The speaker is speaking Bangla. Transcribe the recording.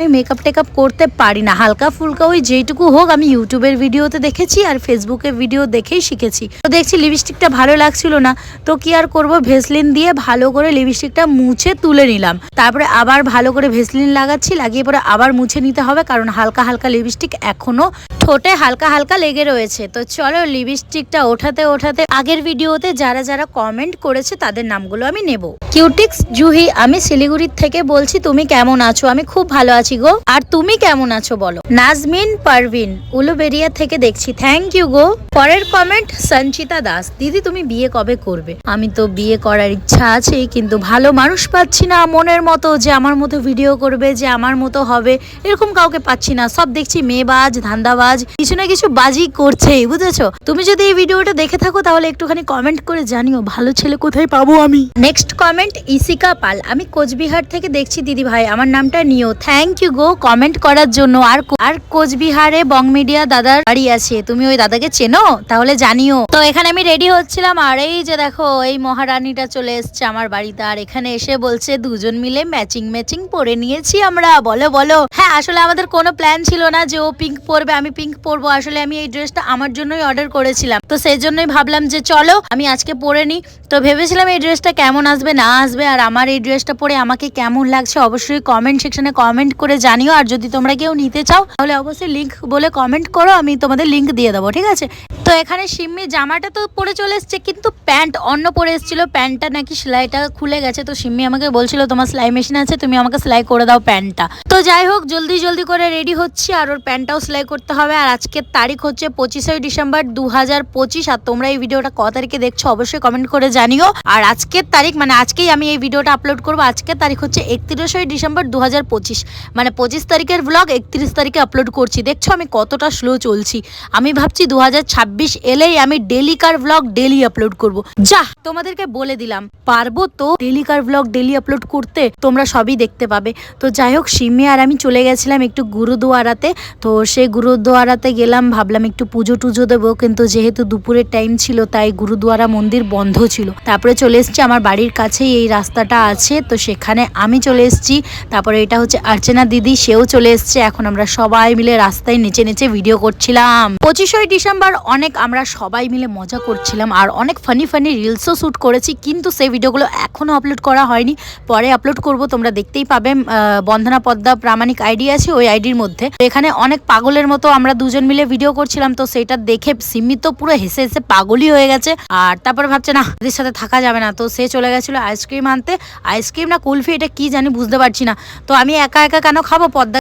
আমি মেকআপ টেকআপ করতে পারি না। হালকা ফুলকা ওই যেটুকু হোক আমি ইউটিউবের ভিডিওতে দেখেছি আর ফেসবুকের ভিডিও দেখেই শিখেছি। তো দেখছি লিপস্টিকটা ভালো লাগছিল না। তো কি আর করব? ভেসলিন দিয়ে ভালো করে লিপস্টিকটা মুছে তুলে নিলাম। তারপরে আবার ভালো করে ভেসলিন লাগাচ্ছি, লাগিয়ে পরে আবার মুছে নিতে হবে কারণ হালকা হালকা লিপস্টিক এখনও ঠোঁটে হালকা হালকা লেগে রয়েছে। তো চলো লিপস্টিকটা ওঠাতে ওঠাতে আগের ভিডিওতে যারা যারা কমেন্ট করেছে তাদের নামগুলো আমি নেব। কিউটিক্স জুহি, আমি শিলিগুড়ির থেকে বলছি, তুমি কেমন আছো? আমি খুব ভালো আছি গো। আর তুমি কেমন আছো বলো? নাজমিন, পারভিন, উলুবেরিয়া থেকে দেখছি। থ্যাংক ইউ গো। পরের কমেন্ট সঞ্চিতা দাস। দিদি, তুমি বিয়ে কবে করবে? আমি তো বিয়ে করার ইচ্ছা আছে, কিন্তু ভালো মানুষ পাচ্ছি না মনের মতো যে আমার মতো ভিডিও করবে, যে আমার মতো হবে। এরকম কাউকে পাচ্ছি না। সব দেখছি মেয়েবাজ, ধান্দাবাজ। কিছু না কিছু বাজি করছেই, বুঝেছ? তুমি যদি এই ভিডিওটা দেখে থাকো, তাহলে একটুখানি কমেন্ট করে জানিও, ভালো ছেলে কোথায় পাবো আমি? নেক্সট কমেন্ট ইসিকা পাল। আমি কোচবিহার থেকে দেখছি, দিদি ভাই। আমার নামটা নিও। থ্যাংক ইউ গো কমেন্ট করার জন্য। আর আর কোচবিহারে বং মিডিয়া দাদার বাড়ি আছে। তুমি ওই দাদাকে চেনো? তাহলে জানিও। তো এখানে আমি রেডি হচ্ছিলাম। আর এই যে দেখো, এই মহারানীটা চলে এসছে আমার বাড়িতে। আর এখানে এসে বলছে, দুজন মিলে ম্যাচিং ম্যাচিং পরে নিয়েছি আমরা। বলো বলো। হ্যাঁ আসলে আমাদের কোনো প্ল্যান ছিল না যে ও পিঙ্ক পরবে, আমি পিঙ্ক পরবো। আসলে আমি এই ড্রেসটা আমার জন্যই অর্ডার করেছিলাম। তো সেই জন্যই ভাবলাম যে চলো, আমি আজকে পরে নিই। তো ভেবেছিলাম এই ড্রেসটা কেমন আসবে, না আসবে, আর আমার এই ড্রেসটা পরে আমাকে কেমন লাগছে অবশ্যই কমেন্ট সেকশনে কমেন্ট করে জানিও। আর যদি তোমরা কেউ নিতে চাও, তাহলে অবশ্যই লিঙ্ক বলে কমেন্ট করো, আমি তোমাদের লিঙ্ক দিয়ে দেবো, ঠিক আছে? তো এখানে সিম্মি জামাটা তো পরে চলে এসছে, কিন্তু প্যান্ট অন্য পরে এসেছিল। প্যান্টটা নাকি সেলাইটা খুলে গেছে। তো সিম্মি আমাকে বলছিল, তোমার সেলাই মেশিন আছে, তুমি আমাকে সেলাই করে দাও প্যান্টটা। যাই হোক, জলদি জলদি করে রেডি হচ্ছি আর ওর প্যান্টটাও সেলাই করতে হবে। আর আজকের তারিখ হচ্ছে পঁচিশে ডিসেম্বর দু হাজার পঁচিশ। আর তোমরা এই ভিডিওটা ক তারিখে দেখছ অবশ্যই কমেন্ট করে জানিও। আর আজকের তারিখ মানে আজকেই আমি এই ভিডিওটা আপলোড করব। আজকের তারিখ হচ্ছে একত্রিশে ডিসেম্বর দু হাজার পঁচিশ। মানে পঁচিশ তারিখের ব্লগ একত্রিশ তারিখে আপলোড করছি। দেখছ আমি কতটা স্লো চলছি। আমি ভাবছি দু হাজার ছাব্বিশ এলেই আমি ডেলিকার ব্লগ ডেলি আপলোড করব। যা তোমাদেরকে বলে দিলাম, পারব তো ডেলিকার ব্লগ ডেলি আপলোড করতে? তোমরা সবই দেখতে পাবে। তো যাই হোক, সিমি আর আমি চলে গেছিলাম একটু গুরুদুয়ারাতে। তো সেই গুরুদুয়ারাতে গেলাম, ভাবলাম একটু পুজো টুজো দেবো। কিন্তু যেহেতু দুপুরের টাইম ছিল, তাই গুরুদুয়ারা মন্দির বন্ধ ছিল। তারপরে চলে এসেছি আমার বাড়ির কাছেই, এই রাস্তাটা আছে। তো সেখানে আমি চলে এসেছি। তারপরে এটা হচ্ছে অর্চনা দিদি, সেও চলে এসেছে। এখন আমরা সবাই মিলে রাস্তায় নেচে নেচে ভিডিও করছিলাম। পঁচিশই ডিসেম্বর অনেক আমরা সবাই মিলে মজা করছিলাম। আর অনেক ফানি ফানি রিলসও শ্যুট করেছি, কিন্তু সেই ভিডিওগুলো এখনও আপলোড করা হয়নি। পরে আপলোড করব, তোমরা দেখতেই পাবে। বন্ধনা পদ্মা প্রামাণিক আইডি আছে ওই আইডির মধ্যে। এখানে অনেক পাগলের মতো আমরা দুজন মিলে ভিডিও করছিলাম, তো সেটা দেখে সিমি তো পুরো হেসে হেসে পাগলই হয়ে গেছে। আর তারপর ভাবছে না এদের সাথে থাকা যাবে না। তো সে চলে গেছিল আইসক্রিম আনতে। আইসক্রিম না কুলফি, এটা কি জানি বুঝতে পারছি না। তো আমি একা একা কেন খাব? পদ্মা